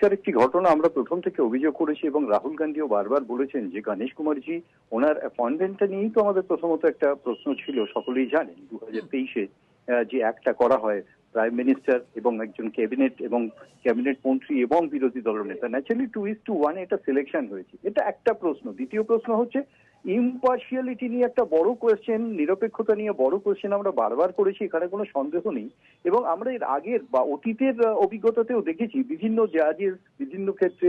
পরিষ্কার একটি ঘটনা আমরা প্রথম থেকে অভিযোগ করেছি এবং রাহুল গান্ধীও বারবার বলেছেন যে গণেশ কুমারজি ওনার অ্যাপয়েন্টমেন্টটা নিয়েই তো আমাদের প্রথমত একটা প্রশ্ন ছিল, সকলেই জানেন। দু হাজার তেইশে যে একটা করা হয়, প্রাইম মিনিস্টার এবং একজন ক্যাবিনেট এবং ক্যাবিনেট মন্ত্রী এবং বিরোধী দলের দলনেতা naturally two is to one এটা সিলেকশন হয়েছে। এটা একটা প্রশ্ন। দ্বিতীয় প্রশ্ন হচ্ছে ইম্পার্শিয়ালিটি নিয়ে একটা বড় কোয়েশ্চেন নিরপেক্ষতা নিয়ে বড় কোয়েশ্চেন আমরা বারবার করেছি, এখানে কোনো সন্দেহ নেই। এবং আমরা এর আগের বা অতীতের অভিজ্ঞতাতেও দেখেছি বিভিন্ন জাজেস বিভিন্ন ক্ষেত্রে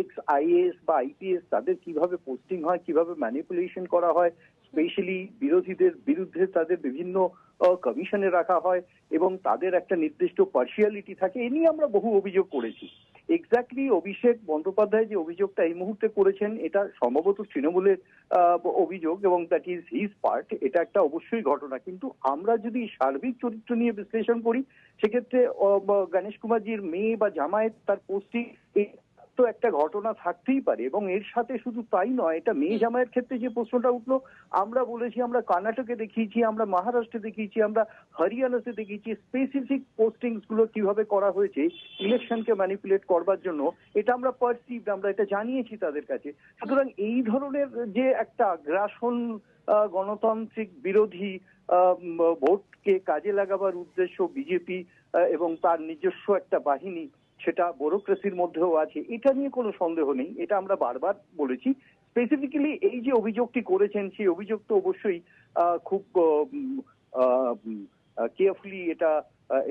এক্স আইএএস বা আইপিএস তাদের কীভাবে পোস্টিং হয়, কীভাবে ম্যানিপুলেশন করা হয় স্পেশালি বিরোধীদের বিরুদ্ধে তাদের বিভিন্ন কমিশনে রাখা হয়, এবং তাদের একটা নির্দিষ্ট পার্সিয়ালিটি থাকে, এ নিয়ে আমরা বহু অভিযোগ করেছি। এক্স্যাক্টলি অভিষেক বন্দ্যোপাধ্যায় যে অভিযোগটা এই মুহূর্তে করেছেন, এটা সম্ভবত তৃণমূলের অভিযোগ এবং দ্যাট ইজ হিজ পার্ট এটা একটা অবশ্যই ঘটনা। কিন্তু আমরা যদি সার্বিক চরিত্র নিয়ে বিশ্লেষণ করি, সেক্ষেত্রে গণেশ কুমারজির মেয়ে বা জামায়াত তার পোস্টিং তো একটা ঘটনা থাকতেই পারে এবং এর সাথে শুধু তাই নয় এটা মেয়ে জামাইয়ের ক্ষেত্রে যে প্রশ্নটা উঠল আমরা বলেছি আমরা কর্ণাটকে দেখিয়েছি আমরা মহারাষ্ট্রে দেখিয়েছি আমরা হরিয়ানাতে দেখিয়েছি স্পেসিফিক পোস্টিংসগুলো কীভাবে করা হয়েছে ইলেকশনকে ম্যানিপুলেট করবার জন্য এটা আমরা পারসিভ আমরা এটা জানিয়েছি তাদের কাছে। সুতরাং এই ধরনের যে একটা আগ্রাসন আহ, গণতান্ত্রিক বিরোধী আহ, ভোটকে কাজে লাগাবার উদ্দেশ্য বিজেপি এবং তার নিজস্ব একটা বাহিনী সেটা ব্যুরোক্রেসির মধ্যেও আছে, এটা নিয়ে কোনো সন্দেহ নেই, এটা আমরা বারবার বলেছি। স্পেসিফিক্যালি এই যে অভিযোগটি করেছেন, সেই অভিযোগ তো অবশ্যই খুব কেয়ারফুলি এটা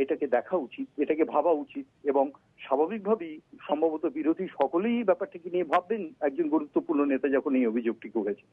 এটাকে দেখা উচিত, এটাকে ভাবা উচিত এবং স্বাভাবিকভাবেই সম্ভবত বিরোধী সকলেই ব্যাপারটিকে নিয়ে ভাববেন। একজন গুরুত্বপূর্ণ নেতা যখন এই অভিযোগটি করেছে